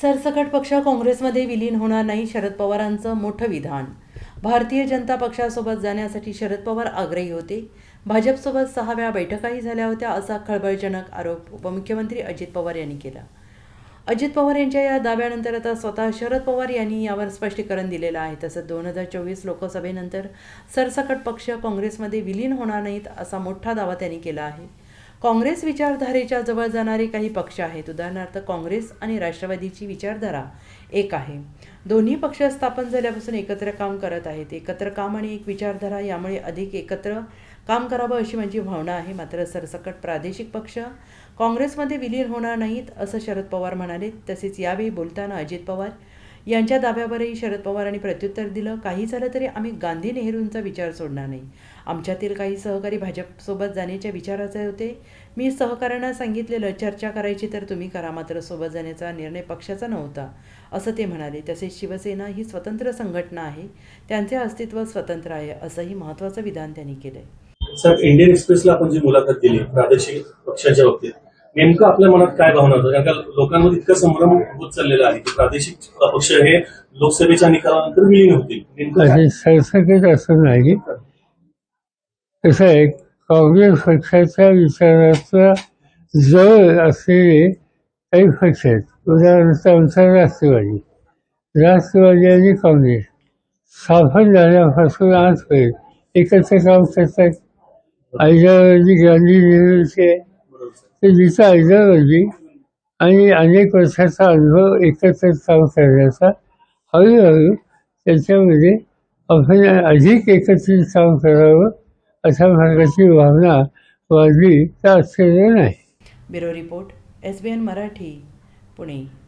सरसकट पक्ष काँग्रेसमध्ये विलीन होणार नाही शरद पवारांचं मोठं विधान. भारतीय जनता पक्षासोबत जाण्यासाठी शरद पवार आग्रही होते. भाजपसोबत सहा वेळा बैठकाही झाल्या होत्या असा खळबळजनक आरोप उपमुख्यमंत्री अजित पवार यांनी केला. अजित पवार यांच्या या दाव्यानंतर आता स्वतः शरद पवार यांनी यावर स्पष्टीकरण दिलेलं आहे. तसंच दोन हजार चोवीस लोकसभेनंतर सरसकट पक्ष काँग्रेसमध्ये विलीन होणार नाहीत असा मोठा दावा त्यांनी केला आहे. काँग्रेस विचारधारेच्या जवळ जाणारे काही पक्ष आहेत. उदाहरणार्थ काँग्रेस आणि राष्ट्रवादीची विचारधारा एक आहे. दोन्ही पक्ष स्थापन झाल्यापासून एकत्र काम करत आहेत. एकत्र काम आणि एक विचारधारा यामुळे अधिक एकत्र काम करावं अशी माझी भावना आहे. मात्र सरसकट प्रादेशिक पक्ष काँग्रेसमध्ये विलीन होणार नाहीत असं शरद पवार म्हणाले. तसेच यावेळी बोलताना अजित पवार यांच्या दाव्यावरही शरद पवारांनी प्रत्युत्तर दिलं. काही झालं तरी आम्ही गांधी नेहरूंचा विचार सोडणार नाही. आमच्यातील काही सहकारी भाजपसोबत जाण्याच्या विचाराचे होते. मी सहकाऱ्यांना सांगितलेलं चर्चा करायची तर तुम्ही करा मात्र सोबत जाण्याचा निर्णय पक्षाचा नव्हता असं ते म्हणाले. तसेच शिवसेना ही स्वतंत्र संघटना आहे. त्यांचे अस्तित्व स्वतंत्र आहे असंही महत्त्वाचं विधान त्यांनी केलं सर इंडियन एक्सप्रेसला आपण जी मुलाखत दिली प्रादेशिक पक्षाच्या बाबतीत नेमकं आपल्या मनात काय भावना होतं? कारण का लोकांमध्ये इतका संभ्रम होत चाललेला आहे की प्रादेशिक पक्ष हे लोकसभेच्या निकालानंतर विलीन होतील. नेमकं? असे नाही. कसं आहे काँग्रेस पक्षाच्या विचाराचा जवळ असलेले काही पक्ष आहेत. उदाहरणार्थ आमचा राष्ट्रवादी. राष्ट्रवादी आणि काँग्रेस. स्थापन झाल्यापासून आजपर्यंत एकत्र काम करतात आयडिओलॉजी गांधी नेहरूची आहे. ते जिचं आयडिओलॉजी आणि अनेक वर्षाचा अनुभव एकत्र काम करण्याचा. हळूहळू त्याच्यामध्ये आपण अधिक एकत्रित काम करावं अशा मार्गाची भावना वाढली तर आश्चर्य नाही? Bureau report S B N Marathi Pune.